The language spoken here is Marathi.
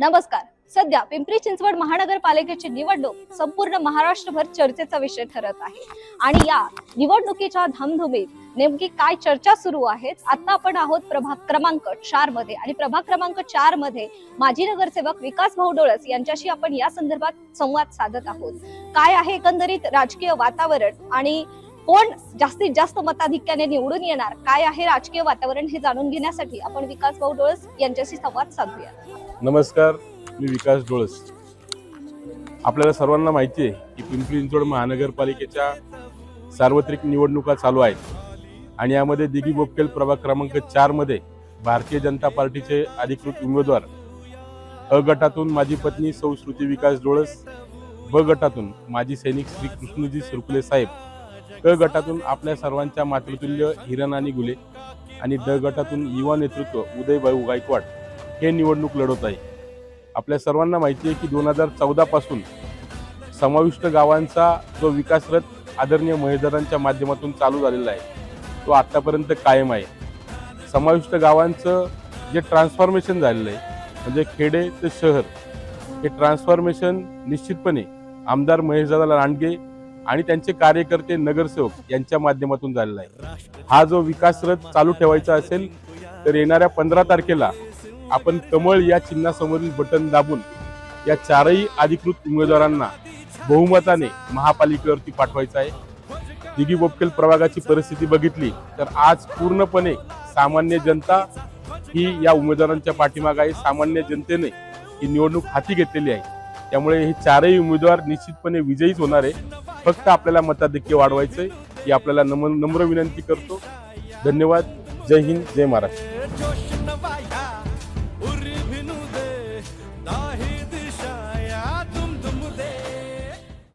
नमस्कार. सध्या पिंपरी चिंचवड महानगरपालिकेची निवडणूक संपूर्ण महाराष्ट्रभर चर्चेचा विषय ठरत आहे. आणि या निवडणुकीच्या धामधुमीत नेमकी काय चर्चा सुरू आहे आता आपण आहोत प्रभाग क्रमांक चारमध्ये. आणि प्रभाग क्रमांक चारमध्ये माजी नगरसेवक विकास भाऊ डोळस यांच्याशी आपण या संदर्भात संवाद साधत आहोत. काय आहे एकंदरीत राजकीय वातावरण आणि कोण जास्तीत जास्त मताधिक्याने निवडून येणार? काय आहे राजकीय वातावरण हे जाणून घेण्यासाठी आपण विकास भाऊ डोळस यांच्याशी संवाद साधूया नमस्कार मी विकास डोळस. आपल्याला सर्वांना माहिती आहे की पिंपरी चिंचवड महानगरपालिकेच्या सार्वत्रिक निवडणुका चालू आहेत. आणि यामध्ये दिगी बोपकेल प्रभाग क्रमांक चारमध्ये भारतीय जनता पार्टीचे अधिकृत उमेदवार अ गटातून माझी पत्नी सौ श्रुती विकास डोळस ब गटातून माजी सैनिक श्री कृष्णजी सुरकुले साहेब क गटातून आपल्या सर्वांच्या मातृतुल्य हिरण आणि गुले आणि ड गटातून युवा नेतृत्व उदयभाऊ गायकवाड. हे निवडणूक लढवत आहे. आपल्या सर्वांना माहिती आहे की दोन हजार चौदापासून समाविष्ट गावांचा जो विकास रथ आदरणीय महेदारांच्या माध्यमातून चालू झालेला आहे तो आत्तापर्यंत कायम आहे. समाविष्ट गावांचं जे ट्रान्सफॉर्मेशन झालेलं आहे म्हणजे खेडे ते शहर हे ट्रान्सफॉर्मेशन निश्चितपणे आमदार महेशदादा लांडगे आणि त्यांचे कार्यकर्ते नगरसेवक यांच्या माध्यमातून झालेला आहे. हा जो विकास रथ चालू ठेवायचा असेल तर येणाऱ्या पंधरा तारखेला आपण कमळ या चिन्हासमोरील बटन दाबून या चारही अधिकृत उमेदवारांना बहुमताने महापालिकेवरती पाठवायचं आहे. दिगी बोपकेल प्रभागाची परिस्थिती बघितली तर आज पूर्णपणे सामान्य जनता ही या उमेदवारांच्या पाठीमाग आहे. सामान्य जनतेने ही निवडणूक हाती घेतलेली आहे. त्यामुळे हे चारही उमेदवार निश्चितपणे विजयीच होणार आहे. फक्त आपल्याला मताधिक्य वाढवायचंय ही आपल्याला नम्र विनंती करतो. धन्यवाद. जय हिंद. जय महाराष्ट्र.